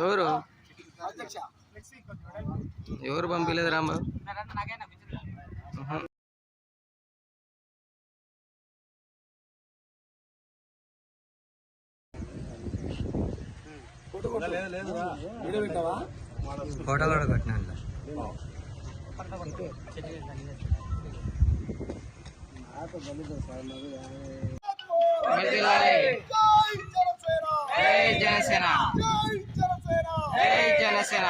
ఎవరు? అధ్యక్ష. ఎవరు పంపించలేదు రాంబా వీడియో పెట్టావా ఫోటో కూడా కొట్టినా జై జనసేన. జై జనసేన.